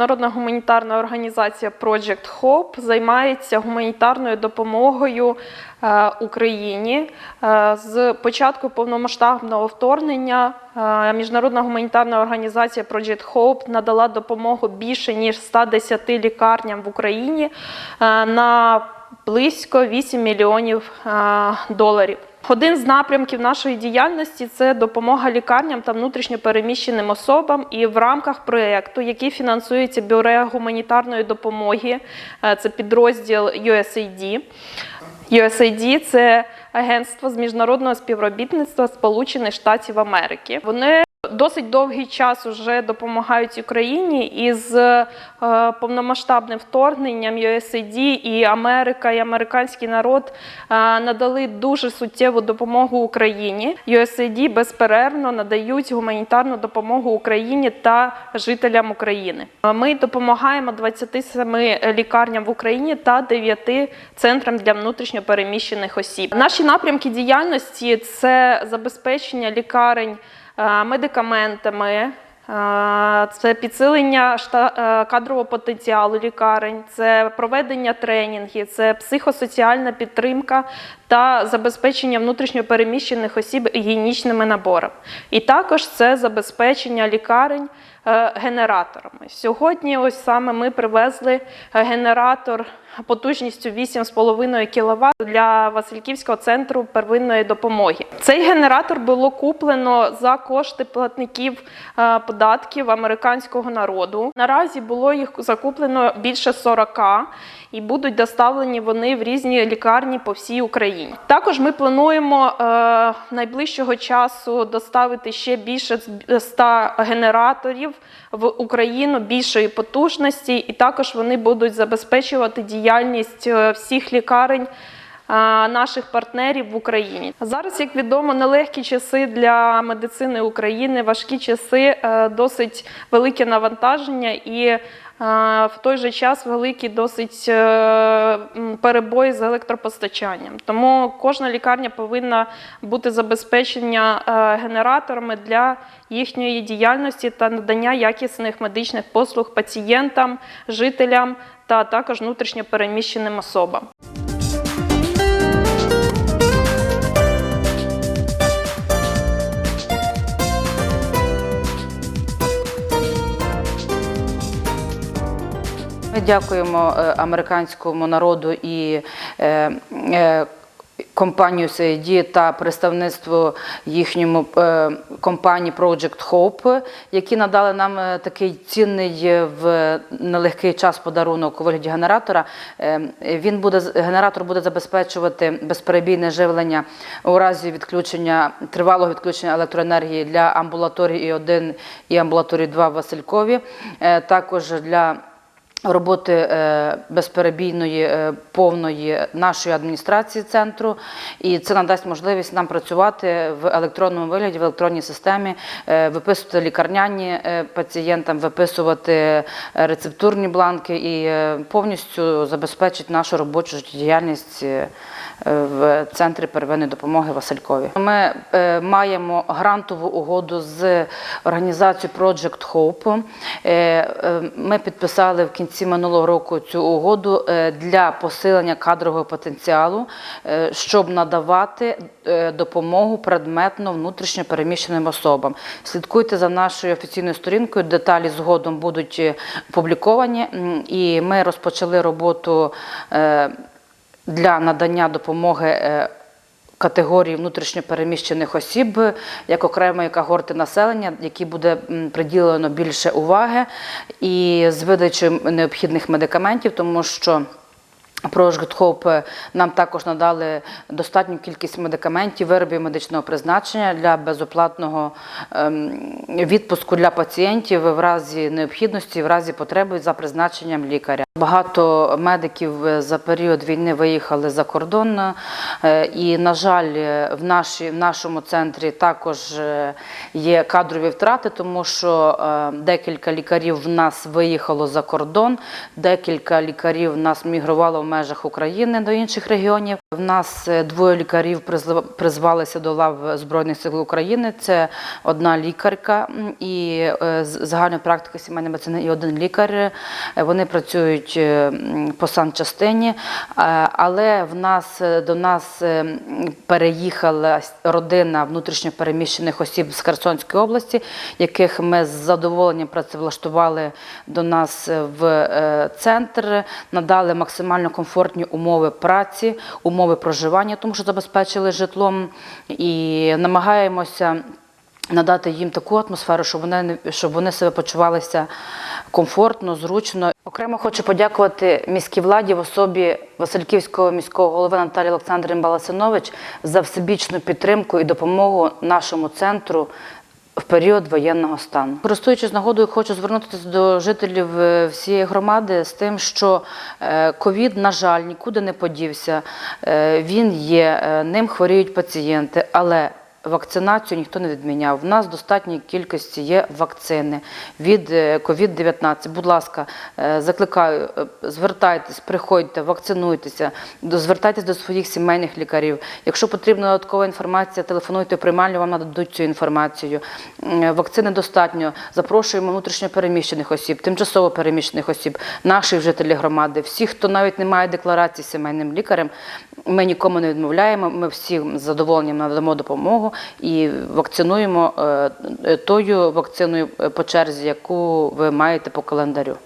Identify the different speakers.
Speaker 1: Міжнародна гуманітарна організація Project Hope займається гуманітарною допомогою е, Україні. Е, З початку повномасштабного вторгнення е, Міжнародна гуманітарна організація Project Hope надала допомогу більше ніж 110 лікарням в Україні на близько 8 мільйонів доларів. Один з напрямків нашої діяльності це допомога лікарням та внутрішньопереміщеним особам. І в рамках проєкту, який фінансується бюро гуманітарної допомоги, е, це підрозділ USAID. USAID – це агентство з міжнародного співробітництва Сполучених Штатів Америки. Вони Досить довгий час вже допомагають Україні і з е, повномасштабним вторгненням USAID і Америка, і американський народ е, надали дуже суттєву допомогу Україні. USAID безперервно надають гуманітарну допомогу Україні та жителям України. Ми допомагаємо 27 лікарням в Україні та 9 центрам для внутрішньопереміщених осіб. Наші напрямки діяльності це забезпечення лікарень медикаментами. е, Це підсилення е, кадрового потенціалу лікарень, це проведення тренінгів, це психосоціальна підтримка та забезпечення внутрішньопереміщених осіб гігієнічними наборами. І також це забезпечення лікарень е, генераторами. Сьогодні, ось саме ми привезли е, генератор потужністю 8,5 кВт для Васильківського центру первинної допомоги. Цей генератор було куплено за кошти платників е, податків американського народу. Наразі було їх закуплено більше 40 і будуть доставлені вони в різні лікарні по всій Україні. Також ми плануємо е, найближчого часу доставити ще більше з 100 генераторів в Україну більшої потужності, і також вони будуть забезпечувати діяльність е, всіх лікарень. е, Наших партнерів в Україні зараз, як відомо, нелегкі часи для медицини України, важкі часи, е, досить велике навантаження і в той же час великі досить е, перебої з електропостачанням. Тому кожна лікарня повинна бути забезпечена е, генераторами для їхньої діяльності та надання якісних медичних послуг пацієнтам, жителям та також внутрішньопереміщеним особам.
Speaker 2: Ми дякуємо е, американському народу і е, е, компанію CID та представництву їхньому компанії Project Hope, які надали нам такий цінний в нелегкий час подарунок у вигляді генератора. Він буде генератор буде забезпечувати безперебійне живлення у разі відключення тривалого відключення електроенергії для амбулаторії 1 і амбулаторії 2 в Василькові, також для роботи е, безперебійної е, повної нашої адміністрації центру, і це надасть можливість нам працювати в електронному вигляді, в електронній системі, е, виписувати лікарняні пацієнтам, виписувати рецептурні бланки і повністю забезпечить нашу робочу життєдіяльність е, в центрі первинної допомоги Василькові. Ми маємо грантову угоду з організацією Project Hope. Ми підписали в кінці минулого року цю угоду е, для посилення кадрового потенціалу, е, щоб надавати е, допомогу предметно внутрішньо переміщеним особам. Слідкуйте за нашою офіційною сторінкою, деталі згодом будуть опубліковані. І ми розпочали роботу. для надання допомоги категорії внутрішньопереміщених осіб як окремої когорти населення, які буде приділено більше уваги і з видачею необхідних медикаментів, тому що Project Hope нам також надали достатню кількість медикаментів, виробів медичного призначення для безоплатного ем, відпуску для пацієнтів в разі необхідності, в разі потреби за призначенням лікаря. Багато медиків е, за період війни виїхали за кордон, е, і, на жаль, е, в, нашій, в нашому центрі також е, є кадрові втрати, тому що е, декілька лікарів в нас виїхало за кордон, декілька лікарів в нас мігрувало в межах України до інших регіонів. В нас е, двоє лікарів призвалися до лав Збройних сил України. Це одна лікарка і е, з загальної практики сімейної медицини, і один лікар. Е, Вони працюють по санчастині, але в нас до нас переїхала родина внутрішньо переміщених осіб з Херсонської області, яких ми з задоволенням працевлаштували до нас в центр, надали максимально комфортні умови праці, умови проживання, тому що забезпечили житлом і намагаємося. Надати їм таку атмосферу, щоб вони щоб вони себе почувалися комфортно, зручно. Окремо хочу подякувати міській владі в особі Васильківського міського голови Наталії Олександрівни Баласинович за всебічну підтримку і допомогу нашому центру в період воєнного стану. Користуючись нагодою, хочу звернутися до жителів е, всієї громади з тим, що е, ковід, на жаль, нікуди не подівся. Е, Він є, ним хворіють пацієнти, але Вакцинацію ніхто не відміняв. В нас достатній кількості є вакцини від е, COVID-19. Будь ласка, е, закликаю, е, звертайтесь, приходьте, вакцинуйтеся, звертайтесь до своїх сімейних лікарів. Якщо потрібна додаткова інформація, телефонуйте в приймальню, вам нададуть цю інформацію. Вакцини достатньо. Запрошуємо внутрішньо переміщених осіб, тимчасово переміщених осіб, наших жителів громади, всіх, хто навіть не має декларації сімейним лікарем. Ми нікому не відмовляємо. Ми всім з задоволенням надамо допомогу і вакцинуємо е, е, тою вакциною е, по черзі, яку ви маєте по календарю.